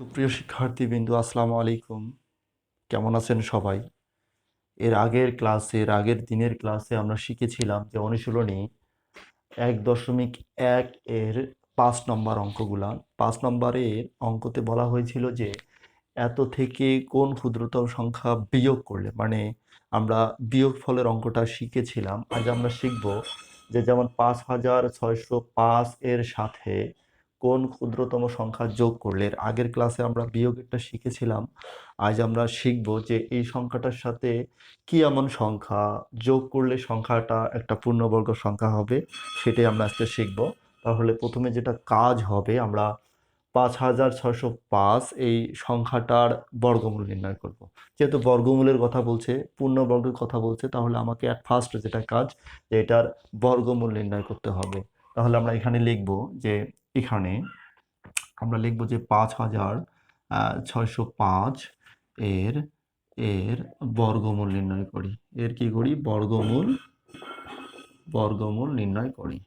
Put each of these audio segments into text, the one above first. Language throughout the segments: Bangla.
সুপ্রিয় শিক্ষার্থীবৃন্দু, আসসালামু আলাইকুম। কেমন আছেন সবাই? এর আগের ক্লাসে, এর আগের দিনের ক্লাসে আমরা শিখেছিলাম যে অনুশীলনী এক দশমিক এক এর পাঁচ নম্বর অঙ্কগুলা। পাঁচ নম্বরের অঙ্কতে বলা হয়েছিল যে এত থেকে কোন ক্ষুদ্রতম সংখ্যা বিয়োগ করলে মানে আমরা বিয়োগ ফলের অঙ্কটা শিখেছিলাম। আজ আমরা শিখব যে যেমন পাঁচ হাজার ছয়শো পাঁচ এর সাথে কোন ক্ষুদ্রতম সংখ্যা যোগ করলে আগের ক্লাসে আমরা বিয়োগেরটা শিখেছিলাম, আজ আমরা শিখব যে এই সংখ্যাটার সাথে কি এমন সংখ্যা যোগ করলে সংখ্যাটা একটা পূর্ণবর্গ সংখ্যা হবে, সেটাই আমরা আজকে শিখব। তাহলে প্রথমে যেটা কাজ হবে, আমরা পাঁচ হাজার ছশো পাঁচ এই সংখ্যাটার বর্গমূল নির্ণয় করব। যেহেতু বর্গমূলের কথা বলছে, পূর্ণবর্গের কথা বলছে, তাহলে আমাকে অ্যাট ফার্স্ট যেটা কাজ, যে এটার বর্গমূল নির্ণয় করতে হবে। তাহলে আমরা এখানে লিখব যে এখানে আমরা লিখব যে পাঁচ হাজার ছয়শো পাঁচ এর এর বর্গমূল নির্ণয় করি। এর কি করি? বর্গমূল বর্গমূল নির্ণয় করি।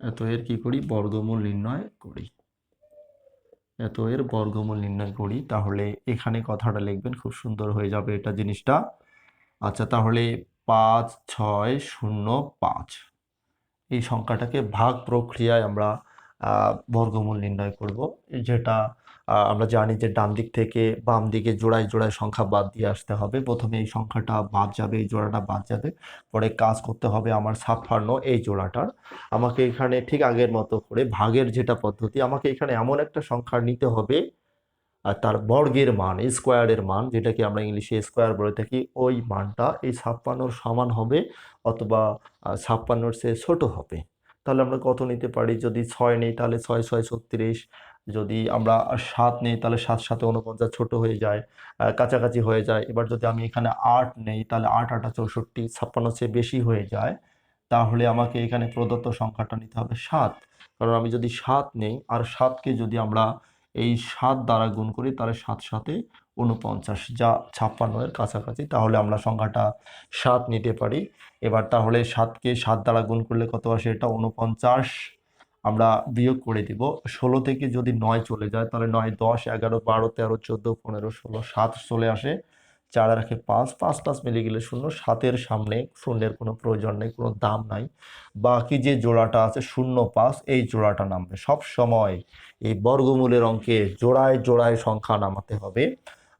এত এর কি করি? বর্গমূল নির্ণয় করি। এত এর বর্গমূল নির্ণয় করি, তাহলে এখানে কথাটা লিখবেন, খুব সুন্দর হয়ে যাবে এটা জিনিসটা। আচ্ছা তাহলে পাঁচ, ছয়, শূন্য, পাঁচ। এই সংখ্যাটাকে ভাগ প্রক্রিয়ায় আমরা বর্গমূল নির্ণয় করব। যেটা আমরা জানি যে ডান দিক থেকে বাম দিকে জোড়ায় জোড়ায় সংখ্যা বাদ দিয়ে আসতে হবে। প্রথমে এই সংখ্যাটা বাদ যাবে, এই জোড়াটা বাদ যাবে। পরে কাজ করতে হবে আমার ছাপ্পান্ন এই জোড়াটার। আমাকে এখানে ঠিক আগের মতো করে ভাগের যেটা পদ্ধতি, আমাকে এখানে এমন একটা সংখ্যা নিতে হবে আর তার বর্গের মান, স্কোয়ারের মান, যেটাকে আমরা ইংলিশে স্কোয়ার বলে থাকি, ওই মানটা এই ছাপ্পান্নর সমান হবে অথবা ছাপ্পান্নর চেয়ে ছোট হবে। তাহলে আমরা কত নিতে পারি? যদি ছয় নেই, তাহলে ছয় ছয়, ছত্রিশ। যদি আমরা সাত নেই, তাহলে সাত সাথে উনপঞ্চাশ ছোট হয়ে যায় কাছাকাছি হয়ে যায়। এবার যদি আমি এখানে আট নেই, তাহলে আট, আটা, চৌষট্টি, ছাপ্পান্ন চেয়ে বেশি হয়ে যায়, তাহলে আমাকে এখানে প্রদত্ত সংখ্যাটা নিতে হবে সাত। কারণ আমি যদি সাত নেই, আর সাতকে যদি আমরা এই সাত দ্বারা গুণ করি, তাহলে সাত সাথে উনপঞ্চাশ যা ছাপ্পান্নের কাছাকাছি, তাহলে আমরা সংখ্যাটা সাত নিতে পারি। এবার তাহলে সাতকে সাত দ্বারা গুণ করলে কত আসে? এটা উনপঞ্চাশ আমরা বিয়োগ করে দিব। ষোলো থেকে যদি নয় চলে যায়, তাহলে নয়, দশ, এগারো, বারো, তেরো, চোদ্দ, পনেরো, ষোলো, সাত চলে আসে। চার রাখে পাঁচ পাঁচ পাঁচ মিলে গেলে শূন্য সাতের সামনে শূন্যের কোনো প্রয়োজন নেই, কোনো দাম নাই। বাকি যে জোড়াটা আছে শূন্য পাঁচ, এই জোড়াটা নামবে। সব সময় এই বর্গমূলের অঙ্কে জোড়ায় জোড়ায় সংখ্যা নামাতে হবে।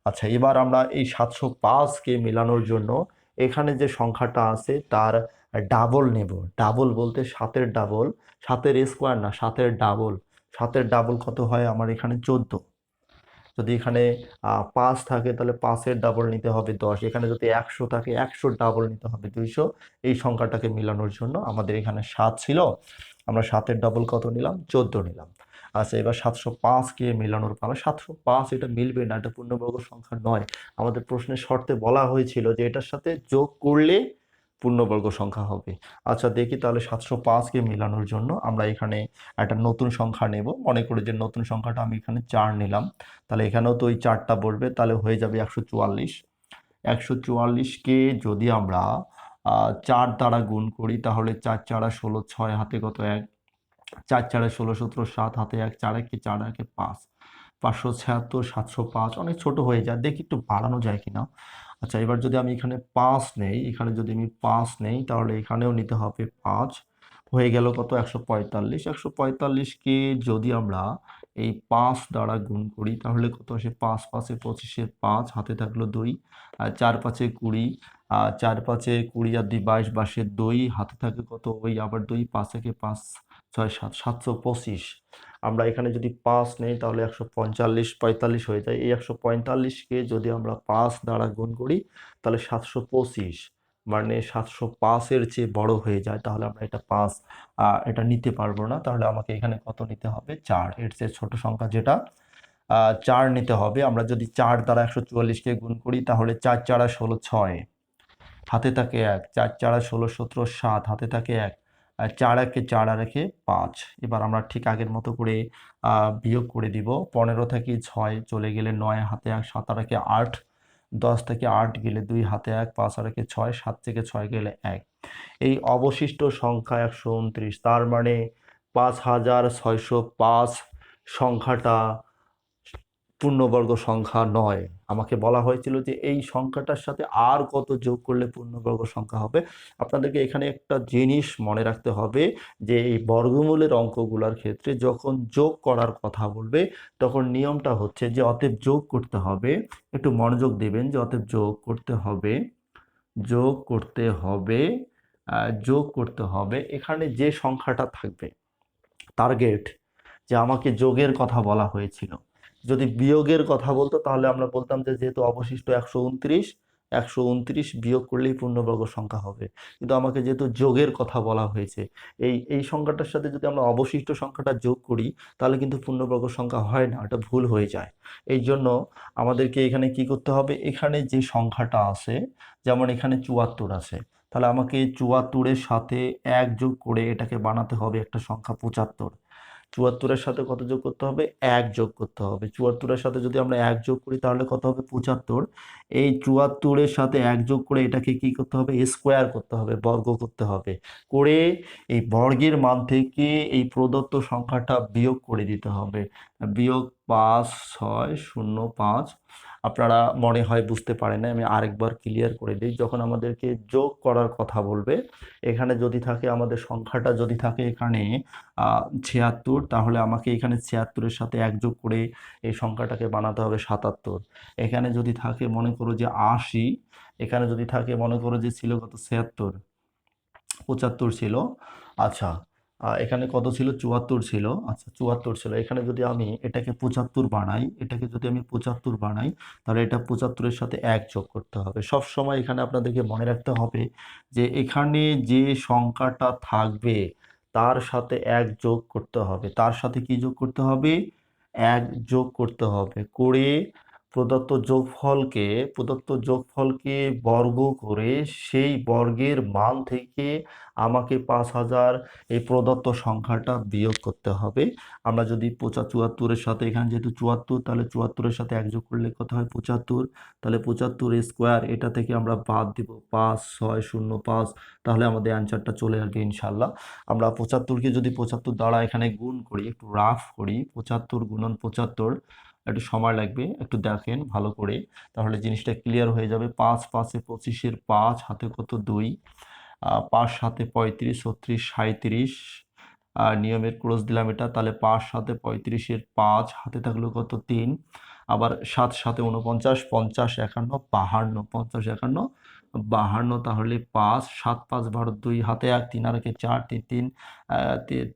আচ্ছা এবার আমরা এই সাতশো পাঁচকে মেলানোর জন্য এখানে যে সংখ্যাটা আছে তার ডাবল নেব। ডাবল বলতে সাতের ডাবল, সাতের স্কোয়ার না, সাতের ডাবল। সাতের ডাবল কত হয়? আমার এখানে চোদ্দ। যদি এখানে পাঁচ থাকে তাহলে পাঁচের ডাবল নিতে হবে দশ। এখানে যদি একশো থাকে একশোর ডাবল নিতে হবে দুইশো। এই সংখ্যাটাকে মেলানোর জন্য আমাদের এখানে সাত ছিল। আমরা সাতের ডাবল কত নিলাম? চোদ্দ নিলাম। আচ্ছা এবার সাতশো পাঁচকে মেলানোর পালা সাতশো পাঁচ এটা মিলবে না, এটা পূর্ণবর্গ সংখ্যা নয়। আমাদের প্রশ্নের শর্তে বলা হয়েছিল যে এটার সাথে যোগ করলে পূর্ণবর্গ সংখ্যা হবে। আচ্ছা দেখি তাহলে সাতশো পাঁচকে মেলানোর জন্য আমরা এখানে একটা নতুন সংখ্যা নেব। মনে করি যে নতুন সংখ্যাটা আমি এখানে চার নিলাম। তাহলে এখানেও তো ওই চারটা বলবে তাহলে হয়ে যাবে একশো চুয়াল্লিশ। একশো চুয়াল্লিশকে যদি আমরা চার দ্বারা গুণ করি, তাহলে চার চারা ষোলো, ছয় হাতে কত এক? চার চারে ষোলো, সতেরো, সাত হাতে এক, চার একে চার, একে পাঁচ। পাঁচশো ছিয়াত্তর, সাতশো পাঁচ, অনেক ছোট হয়ে যায়। দেখি একটু বাড়ানো যায় কিনা। আচ্ছা এবার যদি আমি এখানে পাঁচ নেই, এখানে যদি আমি পাঁচ নেই, তাহলে এখানেও নিতে হবে পাঁচ। হয়ে গেল কত? একশো পঁয়তাল্লিশ। একশো পঁয়তাল্লিশকে যদি আমরা এই পাঁচ দ্বারা গুণ করি, তাহলে কত আসে? পাঁচ পাঁচে পঁচিশে পাঁচ, হাতে থাকল দুই, আর চার পাঁচে কুড়ি, আর চার পাঁচে কুড়ি আর দুই, বাইশ বাসের দুই, হাতে থাকে কত? ওই আবার দুই, পাঁচ থেকে পাঁচ ছয়, সাত, সাতশো পঁচিশ। আমরা এখানে যদি পাঁচ নেই, তাহলে একশো পঁয়তাল্লিশ পঁয়তাল্লিশ হয়ে যায়। এই একশো পঁয়তাল্লিশকে যদি আমরা পাঁচ দ্বারা গুণ করি, তাহলে সাতশো পঁচিশ। মানে সাতশো পাঁচের চেয়ে বড় হয়ে যায়, তাহলে আমরা এটা পাঁচ এটা নিতে পারব না। তাহলে আমাকে এখানে কত নিতে হবে? চার। এর চেয়ে ছোট সংখ্যা যেটা চার নিতে হবে। আমরা যদি চার দ্বারা একশো চুয়াল্লিশকে গুণ করি, তাহলে চার চারা ষোলো ছয়। হাতে থাকে এক, চার চারা ষোলো, সতেরো, সাত। হাতে থাকে এক। চার একে চার আর একে পাঁচ। এবার আমরা ঠিক আগের মতো করে বিয়োগ করে দিব। পনেরো থেকে ছয় চলে গেলে নয়, হাতে এক, সাত আর একে আট। দশ থেকে আট গেলে দুই, হাতে এক, পাঁচ আর একে ছয়, সাত থেকে ছয় গেলে এক। এই অবশিষ্ট সংখ্যা একশো উনত্রিশ। তার মানে পাঁচ হাজার ছয়শো পাঁচ সংখ্যাটা পূর্ণবর্গ সংখ্যা নয়। আমাকে বলা হয়েছিল যে এই সংখ্যাটার সাথে আর কত যোগ করলে পূর্ণবর্গ সংখ্যা হবে? আপনাদেরকে এখানে একটা জিনিস মনে রাখতে হবে যে এই বর্গমূলের অঙ্কগুলোর ক্ষেত্রে যখন যোগ করার কথা বলবে, তখন নিয়মটা হচ্ছে যে অতএব যোগ করতে হবে। একটু মনোযোগ দেবেন যে অতএব যোগ করতে হবে, যোগ করতে হবে যোগ করতে হবে। এখানে যে সংখ্যাটা থাকবে টার্গেট যে আমাকে যোগের কথা বলা হয়েছিল যদি বিয়োগের কথা বলতো, তাহলে আমরা বলতাম যে যেহেতু অবশিষ্ট একশো উনত্রিশ একশো উনত্রিশ বিয়োগ করলেই পূর্ণবর্গ সংখ্যা হবে। কিন্তু আমাকে যেহেতু যোগের কথা বলা হয়েছে, এই এই সংখ্যাটার সাথে যদি আমরা অবশিষ্ট সংখ্যাটা যোগ করি, তাহলে কিন্তু পূর্ণবর্গ সংখ্যা হয় না এটা ভুল হয়ে যায়। এই জন্য আমাদেরকে এখানে কি করতে হবে? এখানে যে সংখ্যাটা আছে, যেমন এখানে চুয়াত্তর আছে, তাহলে আমাকে চুয়াত্তরের সাথে এক যোগ করে এটাকে বানাতে হবে একটা সংখ্যা পঁচাত্তর। চুয়াত্তরের সাথে কত যোগ করতে হবে? এক যোগ করতে হবে। চুয়াত্তরের সাথে যদি আমরা এক যোগ করি, তাহলে কত হবে? পঁচাত্তর। এই চুয়াত্তরের সাথে এক যোগ করে এটাকে কি করতে হবে? স্কোয়ার করতে হবে, বর্গ করতে হবে। করে এই বর্গের মান থেকে এই প্রদত্ত সংখ্যাটা বিয়োগ করে দিতে হবে। বিয়োগ পাঁচ, ছয়, শূন্য, পাঁচ। আপনারা মনে হয় বুঝতে পারেন আমি আরেকবার ক্লিয়ার করে দিই। যখন আমাদেরকে যোগ করার কথা বলবে, এখানে যদি থাকে আমাদের সংখ্যাটা যদি থাকে এখানে ছিয়াত্তর, তাহলে আমাকে এখানে ছিয়াত্তরের সাথে এক যোগ করে এই সংখ্যাটাকে বানাতে হবে সাতাত্তর। এখানে যদি থাকে, মনে করো যে আশি, এখানে যদি থাকে, মনে করো যে ছিল কত? ছিয়াত্তর, পঁচাত্তর ছিল। আচ্ছা এখানে কত ছিল? চুয়াত্তর ছিল। আচ্ছা চুয়াত্তর ছিল। এখানে যদি আমি এটাকে পঁচাত্তর বানাই, এটাকে যদি আমি পঁচাত্তর বানাই, তাহলে এটা পঁচাত্তরের সাথে এক যোগ করতে হবে। সব সময় এখানে আপনাদেরকে মনে রাখতে হবে যে, এখানে যে সংখ্যাটা থাকবে, তার সাথে এক যোগ করতে হবে। তার সাথে কি যোগ করতে হবে? এক যোগ করতে হবে। করে প্রদত্ত যোগফলকে প্রদত্ত যোগফলকে বর্গ করে সেই বর্গের মান থেকে আমাকে পাঁচ হাজার এই প্রদত্ত সংখ্যাটা বিয়োগ করতে হবে। আমরা যদি পঁচা চুয়াত্তরের সাথে, এখানে যেহেতু চুয়াত্তর, তাহলে চুয়াত্তরের সাথে একযোগ করলে কত হয়? পঁচাত্তর। তাহলে পঁচাত্তর স্কোয়ার, এটা থেকে আমরা বাদ দিব পাঁচ, ছয়, শূন্য, পাঁচ। তাহলে আমাদের অ্যান্সারটা চলে আসবে ইনশাল্লাহ আমরা পঁচাত্তরকে যদি পঁচাত্তর দ্বারা এখানে গুণ করি, একটু রাফ করি, পঁচাত্তর গুণন পঁচাত্তর একটু সময় লাগবে, একটু দেখেন ভালো করে। তাহলে জিনিসটা ক্লিয়ার হয়ে যাবে। পাঁচ, পাঁচে পঁচিশের পাঁচ, হাতে কত? দুই। পাঁচ সাথে পঁয়ত্রিশ, ছত্রিশ সাঁত্রিশ আর নিয়মের ক্রস দিলাম এটা, তাহলে পাঁচ সাথে পঁয়ত্রিশের পাঁচ, হাতে থাকল কত? তিন। আবার সাত সাথে উনপঞ্চাশ পঞ্চাশ, একান্ন, বাহান্ন, পঞ্চাশ, একান্ন বাহান্ন তাহলে পাঁচ, সাত, পাঁচ, বারো, দুই, হাতে এক, তিন, আর একে চার, তিন তিন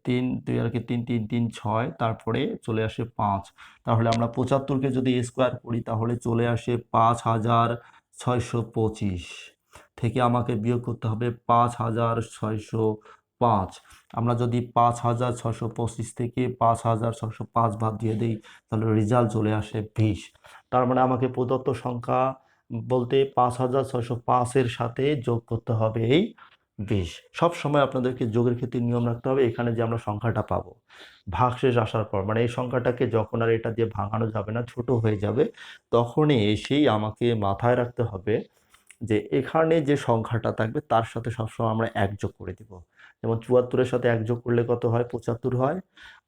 তিন, দুই, আর কি তিন তিন তিন, ছয়, তারপরে চলে আসে পাঁচ। তাহলে আমরা পঁচাত্তরকে যদি স্কোয়ার করি, তাহলে চলে আসে পাঁচ হাজার ছয়শো পঁচিশ। থেকে আমাকে বিয়োগ করতে হবে পাঁচ হাজার ছয়শো পাঁচ। আমরা যদি পাঁচ হাজার ছশো পঁচিশ থেকে পাঁচ হাজার ছশো পাঁচ বাদ দিয়ে দিই, তাহলে রেজাল্ট চলে আসে বিশ। তার মানে আমাকে প্রদত্ত সংখ্যা বলতে পাঁচ হাজার ছশো পাঁচের সাথে যোগ করতে হবে এই বিশ। সব সময় আপনাদেরকে যোগের ক্ষেত্রে নিয়ম রাখতে হবে, এখানে যে আমরা সংখ্যাটা পাবো। ভাগশেষ আসার পর মানে এই সংখ্যাটাকে যখন আর এটা দিয়ে ভাঙানো যাবে না, ছোট হয়ে যাবে, তখনই এসেই আমাকে মাথায় রাখতে হবে যে এখানে যে সংখ্যাটা থাকবে, তার সাথে সবসময় আমরা এক যোগ করে দিব। যেমন চুয়াত্তরের সাথে এক যোগ করলে কত হয়? পঁচাত্তর হয়।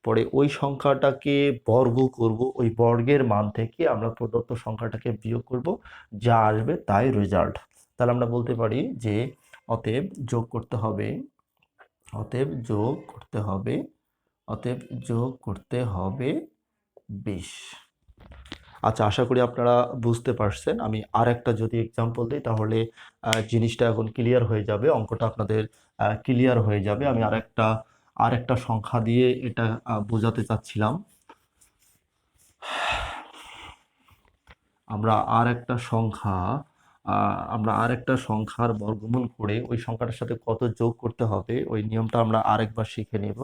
পরে ওই সংখ্যাটাকে বর্গ করব, ওই বর্গের মান থেকে আমরা প্রদত্ত সংখ্যাটাকে বিয়োগ করব, যা আসবে তাই রেজাল্ট তাহলে আমরা বলতে পারি যে অতএব যোগ করতে হবে, অতএব যোগ করতে হবে, অতএব যোগ করতে হবে, বিশ। আচ্ছা আশা করি আপনারা বুঝতে পারছেন। আমি আর একটা যদি এক্সাম্পল দিই, তাহলে জিনিসটা এখন ক্লিয়ার হয়ে যাবে, অঙ্কটা আপনাদের ক্লিয়ার হয়ে যাবে। আমি আরেকটা আরেকটা সংখ্যা দিয়ে এটা বোঝাতে চাচ্ছিলাম। আমরা আর একটা সংখ্যা আমরা আর একটা সংখ্যার বর্গমূল করে ওই সংখ্যাটার সাথে কত যোগ করতে হবে, ওই নিয়মটা আমরা আরেকবার শিখে নেব।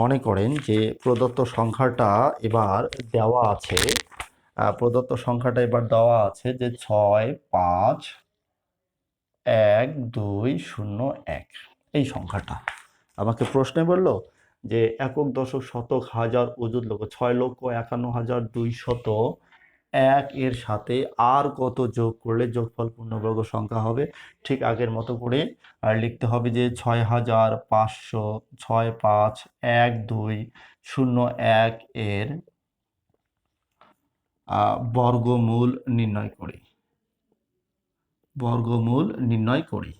মনে করেন যে প্রদত্ত সংখ্যাটা এবার দেওয়া আছে প্রদত্ত সংখ্যাটা এবার দেওয়া আছে যে ছয়, পাঁচ, এক, দুই, শূন্য, এক। এই সংখ্যাটা। আমাকে প্রশ্নে বলল যে একক দশক শতক হাজার অযুত লক্ষ, ছয় লক্ষ একান্ন হাজার দুইশত এক এর সাথে আর কত যোগ করলে যোগফল পূর্ণবর্গ সংখ্যা হবে? ঠিক আগের মতো করে আর লিখতে হবে যে ছয় হাজার পাঁচশো, ছয়, পাঁচ, এক, দুই, শূন্য, এক এর বর্গমূল নির্ণয় করি। বর্গমূল নির্ণয় করি।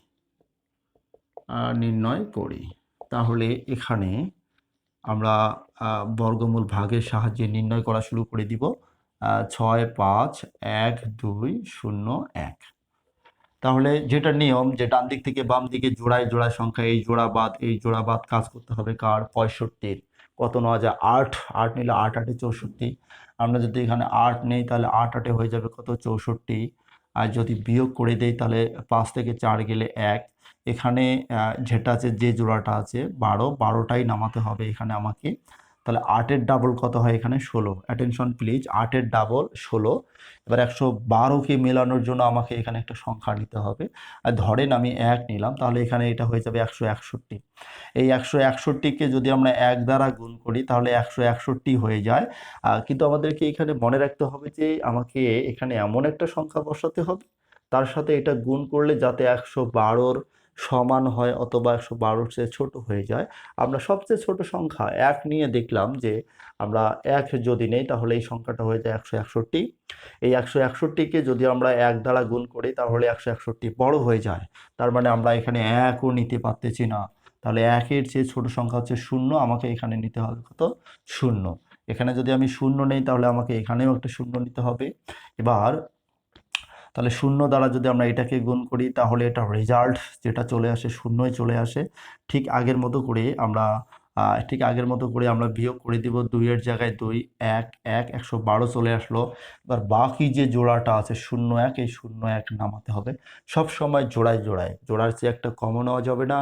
নির্ণয় করি। তাহলে এখানে আমরা বর্গমূল ভাগের সাহায্যে নির্ণয় করা শুরু করে দিব। ছয়, পাঁচ, এক, দুই, শূন্য, এক। তাহলে যেটা নিয়ম, যে ডান দিক থেকে বাম দিকে জোড়ায় জোড়ায় সংখ্যা, এই জোড়া বাদ, এই জোড়া বাদ কাজ করতে হবে কার? পঁয়ষট্টির। কত নেওয়া যায় আট আট নিলে আট, আটে চৌষট্টি। আমরা যদি এখানে আট নেই, তাহলে আট, আটে হয়ে যাবে কত? চৌষট্টি। আর যদি বিয়োগ করে দেই, তাহলে পাঁচ থেকে চার গেলে এক। এখানে যেটা আছে, যে জোড়াটা আছে, বারো। বারোটাই নামাতে হবে এখানে আমাকে। তাহলে আটের ডাবল কত হয় এখানে? ষোলো। অ্যাটেনশন প্লিজ আটের ডাবল ষোলো। এবার একশো বারোকে মেলানোর জন্য আমাকে এখানে একটা সংখ্যা নিতে হবে। আর ধরেন আমি এক নিলাম, তাহলে এখানে এটা হয়ে যাবে একশো একষট্টি। এই একশো একষট্টিকে যদি আমরা এক দ্বারা গুণ করি, তাহলে একশো একষট্টি হয়ে যায়। কিন্তু আমাদেরকে এখানে মনে রাখতে হবে যে আমাকে এখানে এমন একটা সংখ্যা বসাতে হবে। তার সাথে এটা গুণ করলে যাতে একশো বারোর সমান হয় অথবা একশো বারোর চেয়ে ছোটো হয়ে যায়। আমরা সবচেয়ে ছোট সংখ্যা এক নিয়ে দেখলাম যে আমরা এক যদি নেই তাহলে এই সংখ্যাটা হয়ে যায় একশো একষট্টি। এই একশো একষট্টিকে যদি আমরা এক দ্বারা গুণ করি তাহলে একশো একষট্টি বড় হয়ে যায়। তার মানে আমরা এখানে একও নিতে পারতেছি না। তাহলে একের চেয়ে ছোট সংখ্যা হচ্ছে শূন্য, আমাকে এখানে নিতে হবে কত? শূন্য। এখানে যদি আমি শূন্য নেই তাহলে আমাকে এখানেও একটা শূন্য নিতে হবে। এবার তাহলে শূন্য দ্বারা যদি আমরা এটাকে গুণ করি, তাহলে এটা রেজাল্ট যেটা চলে আসে শূন্যই চলে আসে। ঠিক আগের মতো করে আমরা ঠিক আগের মতো করে আমরা বিয়োগ করে দিব দুইয়ের জায়গায় দুই, এক এক, একশো বারো চলে আসলো। এবার বাকি যে জোড়াটা আছে শূন্য এক, এই শূন্য এক নামাতে হবে। সব সময় জোড়ায় জোড়ায়, জোড়ার চেয়ে একটা কমও নেওয়া যাবে না,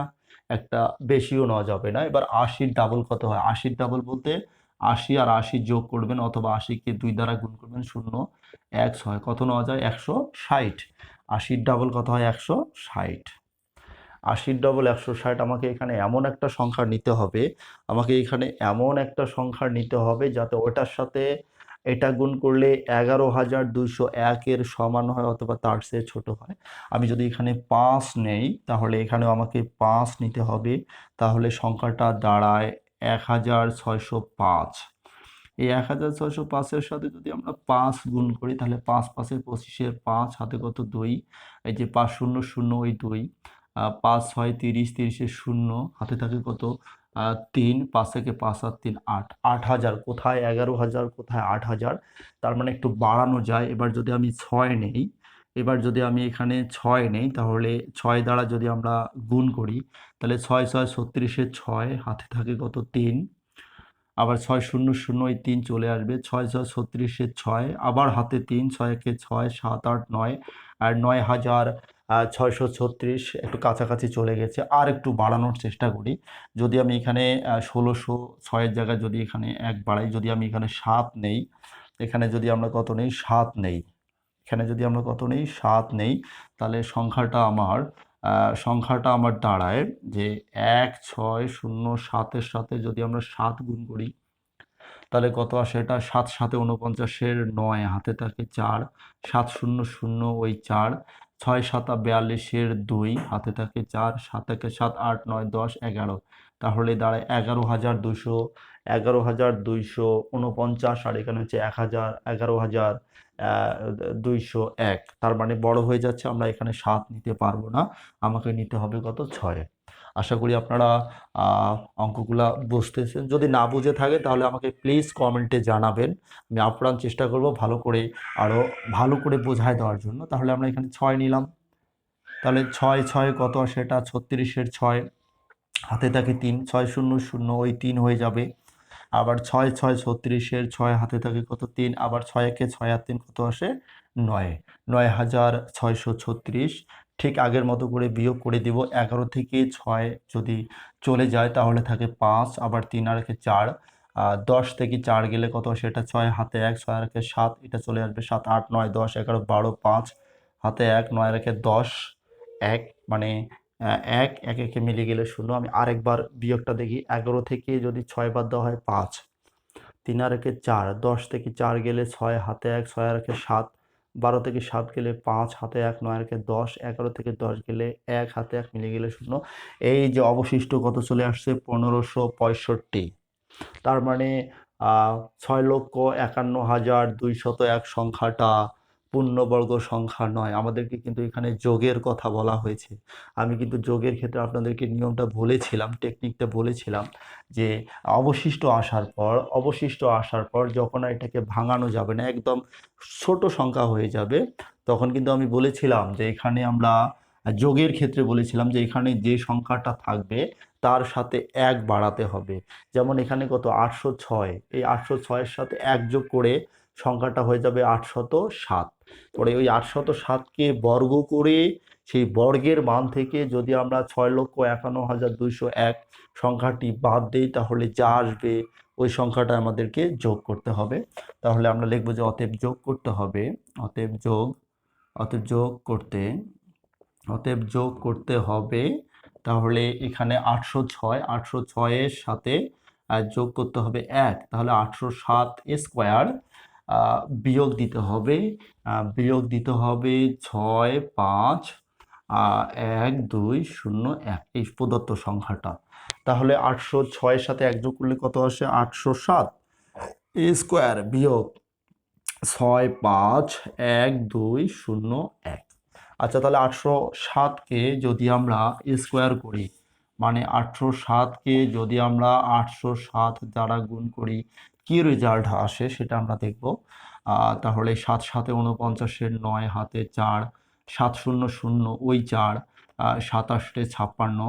একটা বেশিও নেওয়া যাবে না। এবার আশির ডাবল কত হয়? আশির ডাবল বলতে আশি আর আশি যোগ করবেন অথবা আশিকে দুই দ্বারা গুণ করবেন শূন্য। এক ছয়, কত নেওয়া যায়? একশো ষাট। আশির ডাবল কত হয়? একশো ষাট। আশির ডবল একশো ষাট, আমাকে এখানে এমন একটা সংখ্যা নিতে হবে, আমাকে এখানে এমন একটা সংখ্যা নিতে হবে যাতে ওটার সাথে এটা গুণ করলে এগারো হাজার দুইশো একের সমান হয় অথবা তার চেয়ে ছোট হয়। আমি যদি এখানে পাঁচ নেই, তাহলে এখানেও আমাকে পাঁচ নিতে হবে, তাহলে সংখ্যাটা দাঁড়ায় এক হাজার ছয়শো পাঁচ। এই এক হাজার ছয়শো পাঁচের সাথে যদি আমরা পাঁচ গুণ করি, তাহলে পাঁচ পাঁচের পঁচিশের পাঁচ, হাতে কত? দুই। এই যে পাঁচ শূন্য শূন্য ওই দুই। পাঁচ ছয়, তিরিশ, তিরিশের শূন্য, হাতে থাকে কত? তিন। পাঁচ থেকে পাঁচ আর তিন, আট। আট হাজার। কোথায় এগারো হাজার, কোথায় আট হাজার? তার মানে একটু বাড়ানো যায়। এবার যদি আমি ছয় নেই, এবার যদি আমি এখানে ছয় নেই, তাহলে ছয় দ্বারা যদি আমরা গুণ করি, তাহলে ছয় ছয় ছত্রিশের ছয়, হাতে থাকে কত? তিন। আবার ছয় শূন্য শূন্য ওই তিন চলে আসবে। ছয় ছয় ছত্রিশের ছয়, আবার হাতে তিন, ছয় একে ছয়, সাত আট নয়, আর নয় হাজার ছয়শো ছত্রিশ একটু কাছাকাছি চলে গেছে। আর একটু বাড়ানোর চেষ্টা করি। যদি আমি এখানে ষোলোশো ছয়ের জায়গায় যদি এখানে এক বাড়াই, যদি আমি এখানে সাত নেই, এখানে যদি আমরা কত নেই? সাত নেই। এখানে যদি আমরা কত নেই? সাত নেই। তাহলে সংখ্যাটা আমার সংখ্যাটা আমার দাঁড়ায় যে এক, ছয়, শূন্য, সাতের সাথে যদি আমরা সাত গুণ করি, তাহলে কত আসে এটা? সাত সাথে উনপঞ্চাশের নয়, হাতে থাকে চার। সাত, শূন্য শূন্য, ওই চার। ছয়, সাতা বিয়াল্লিশের দুই, হাতে থাকে চার। সাত, একে সাত, আট, নয়, দশ, এগারো। তাহলে দাঁড়ায় এগারো হাজার দুশো এগারো হাজার দুইশো উনপঞ্চাশ আর এখানে হচ্ছে এক হাজার, এগারো হাজার দুইশো এক। তার মানে বড় হয়ে যাচ্ছে, আমরা এখানে সাত নিতে পারব না। আমাকে নিতে হবে কত? ছয়। আশা করি আপনারা অঙ্কগুলা বুঝতেছেন। যদি না বুঝে থাকে তাহলে আমাকে প্লিজ কমেন্টে জানাবেন। আমি আপ্রাণ চেষ্টা করব ভালো করে আরও ভালো করে বোঝায় দেওয়ার জন্য। তাহলে আমরা এখানে ছয় নিলাম। তাহলে ছয় ছয় কত? সেটা ছত্রিশের ছয়। হাতে থাকে তিন। ছয় শূন্য শূন্য, ওই তিন হয়ে যাবে। আবার ছয় ছয় ছত্রিশের ছয় হাতে থাকে কত? তিন। আবার ছয় একে ছয় আর তিন কত আসে? নয়। নয় হাজার ছয়শো ছত্রিশ। ঠিক আগের মতো করে বিয়োগ করে দিব। এগারো থেকে ছয় যদি চলে যায় তাহলে থাকে পাঁচ। আবার তিন আর একে চার। দশ থেকে চার গেলে কত সেটা ছয় হাতে এক, ছয় আর একে সাত। এটা চলে আসবে সাত, আট, নয়, দশ, এগারো, বারো, পাঁচ। হাতে এক, নয় একে দশ। এক মানে এক এক, একে মিলে গেলে শূন্য। আমি আরেকবার বিয়োগটা দেখি। এগারো থেকে যদি ছয় বাদ দেওয়া হয় পাঁচ। তিন আর একে চার, দশ থেকে চার গেলে ছয়, হাতে এক, ছয় আর একে সাত। বারো থেকে সাত গেলে পাঁচ, হাতে এক, নয় একে দশ। এগারো থেকে দশ গেলে এক, হাতে এক মিলে গেলে শূন্য। এই যে অবশিষ্ট কত চলে আসছে? পনেরোশো পঁয়ষট্টি। তার মানে ছয় লক্ষ একান্ন হাজার দুইশত এক সংখ্যাটা পূর্ণবর্গ সংখ্যা নয়। আমাদেরকে কিন্তু এখানে যোগের কথা বলা হয়েছে। আমি কিন্তু যোগের ক্ষেত্রে আপনাদেরকে নিয়মটা বলেছিলাম টেকনিকটা বলেছিলাম যে অবশিষ্ট আসার পর, অবশিষ্ট আসার পর যখন এটাকে ভাঙানো যাবে না, একদম ছোট সংখ্যা হয়ে যাবে, তখন কিন্তু আমি বলেছিলাম যে এখানে আমরা যোগের ক্ষেত্রে বলেছিলাম যে এখানে যে সংখ্যাটা থাকবে তার সাথে এক বাড়াতে হবে। যেমন এখানে কত? আটশো ছয়। এই আটশো ছয়ের সাথে এক যোগ করে সংখ্যাটা হয়ে যাবে আটশত সাত। পরে ওই আটশত সাতকে বর্গ করে সেই বর্গের মান থেকে যদি আমরা ছয় লক্ষ একান্ন হাজার দুইশো এক সংখ্যাটি বাদ দিই, তাহলে যা আসবে ওই সংখ্যাটা আমাদেরকে যোগ করতে হবে। তাহলে আমরা লিখব যে অতএব যোগ করতে হবে, অতএব যোগ অতএব যোগ করতে, অতএব যোগ করতে হবে, তাহলে এখানে আটশো ছয়, আটশো ছয়ের সাথে যোগ করতে হবে এক। তাহলে আটশো সাত স্কোয়ার বিয়োগ দিতে হবে। বিয়োগ দিতে হবে ছয়, পাঁচ এক, দুই, শূন্য, এক এই প্রদত্ত সংখ্যাটা। তাহলে আটশো ছয়ের সাথে এক যোগ করলে কত আসে? আটশো সাত। স্কোয়ার বিয়োগ ছয়, পাঁচ, এক, দুই, শূন্য, এক। আচ্ছা তাহলে আটশো সাতকে যদি আমরা স্কোয়ার করি মানে আটশো সাতকে যদি আমরা আটশো সাত দ্বারা গুণ করি কি রেজাল্ট আসে সেটা আমরা দেখব। তাহলে সাত সাতে উনপঞ্চাশের নয় হাতে চার, সাত শূন্য শূন্য ওই চার সাতাশে ছাপ্পান্ন।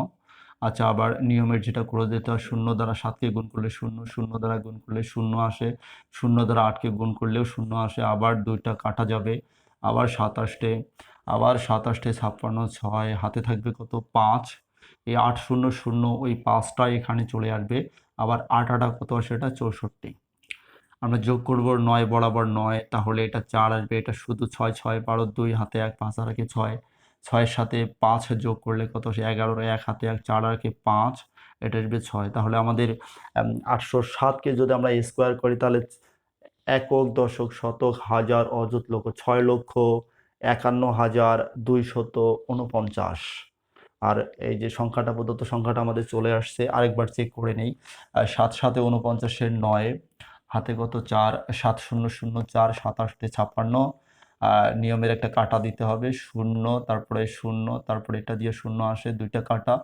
আচ্ছা আবার নিয়মের যেটা করে দিতে হয় শূন্য দ্বারা সাতকে গুণ করলে শূন্য শূন্য দ্বারা গুণ করলে শূন্য আসে, শূন্য দ্বারা আটকে গুণ করলেও শূন্য আসে, আবার দুইটা কাটা যাবে, আবার সাতাশটে আবার সাতাশটে ছাপ্পান্ন, ছয়, হাতে থাকবে কত? পাঁচ। এই আট শূন্য শূন্য ওই পাঁচটা এখানে চলে আসবে, আবার আট আটা কত? সেটা চৌষট্টি। আমরা যোগ করব নয় বরাবর নয়, তাহলে এটা চার আসবে, এটা শুধু ছয় ছয় বারো, দুই হাতে এক, পাঁচ আর একে ছয়। ছয়ের সাথে পাঁচ যোগ করলে কত আসে? এগারো এক, হাতে এক, চার আর একে পাঁচ, এটা আসবে ছয়। তাহলে আমাদের আটশো সাতকে যদি আমরা স্কোয়ার করি, তাহলে একক দশক শতক হাজার অযুত লক্ষ, ছয় লক্ষ একান্ন হাজার দুইশত উনপঞ্চাশ আর এই যে সংখ্যাটা, প্রদত্ত সংখ্যাটা আমাদের চলে আসছে, আরেকবার চেক করে নেই। সাত সাথে উনপঞ্চাশের নয়। হাতে কত? চার, সাত, শূন্য শূন্য, চার সাতাশটে ছাপ্পান্ন। নিয়মের একটা কাটা দিতে হবে। শূন্য, তারপরে শূন্য, তারপরে এটা দিয়ে শূন্য আসে, দুইটা কাটা।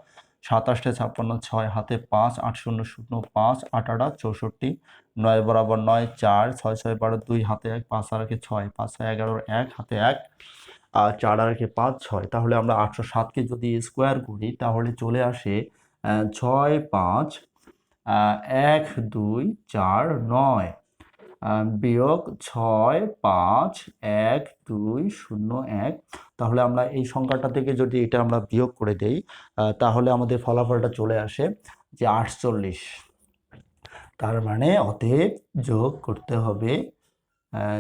সাতাশটে ছাপ্পান্ন, ছয়, হাতে পাঁচ, আট, শূন্য শূন্য, পাঁচ, আট, আটা চৌষট্টি। নয়, বরাবর নয়, চার, ছয় ছয়, বারো, দুই, হাতে এক, পাঁচ, আর একে ছয়, পাঁচ, ছয় এগারোর এক, হাতে এক আর চার, আর একে পাঁচ, ছয়। তাহলে আমরা আটশো সাতকে যদি স্কোয়ার করি, তাহলে চলে আসে ছয়, পাঁচ এক, দুই, চার, নয়। বিয়োগ ছয়, পাঁচ, এক, দুই, শূন্য, এক। তাহলে আমরা এই সংখ্যাটা থেকে যদি এটা আমরা বিয়োগ করে দেই তাহলে আমাদের ফলাফলটা চলে আসে যে আটচল্লিশ। তার মানে অতএব যোগ করতে হবে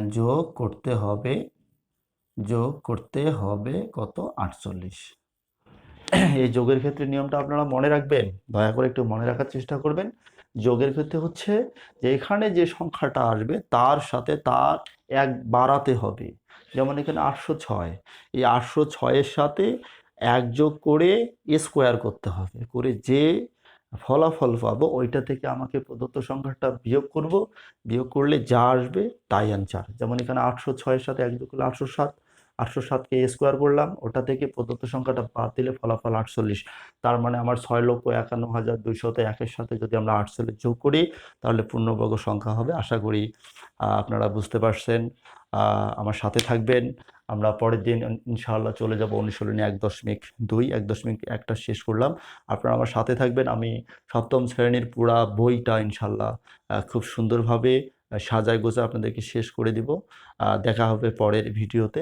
যোগ করতে হবে, যোগ করতে হবে কত? আটচল্লিশ। এই যোগের ক্ষেত্রে নিয়মটা আপনারা মনে রাখবেন, দয়া করে একটু মনে রাখার চেষ্টা করবেন। যোগের ক্ষেত্রে হচ্ছে যে এখানে যে সংখ্যাটা আসবে তার সাথে তার এক বাড়াতে হবে। যেমন এখানে আটশো ছয়, এই আটশো ছয়ের সাথে এক যোগ করে স্কোয়ার করতে হবে, করে যে ফলাফল পাবো ওইটা থেকে আমাকে প্রদত্ত সংখ্যাটা বিয়োগ করব। বিয়োগ করলে যা আসবে তাই অ্যান্সার যেমন এখানে আটশো ছয়ের সাথে এক যোগ করলে আটশো সাত আটশো সাতকে স্কোয়ার করলাম, ওটা থেকে প্রদত্ত সংখ্যাটা বাদ দিলে ফলাফল আটচল্লিশ। তার মানে আমার ছয় লক্ষ একান্ন হাজার দুইশত একের সাথে যদি আমরা আটচল্লিশ যোগ করি, তাহলে পূর্ণবর্গ সংখ্যা হবে, আশা করি আপনারা বুঝতে পারছেন। আমার সাথে থাকবেন। আমরা পরের দিন ইনশাআল্লাহ চলে যাব অনুশীলনী এক দশমিক দুই, এক দশমিক একটা শেষ করলাম। আপনারা আমার সাথে থাকবেন, আমি সপ্তম শ্রেণির পুরা বইটা ইনশাল্লাহ খুব সুন্দরভাবে সাজায় গোছায় আপনাদেরকে শেষ করে দিব। দেখা হবে পরের ভিডিওতে।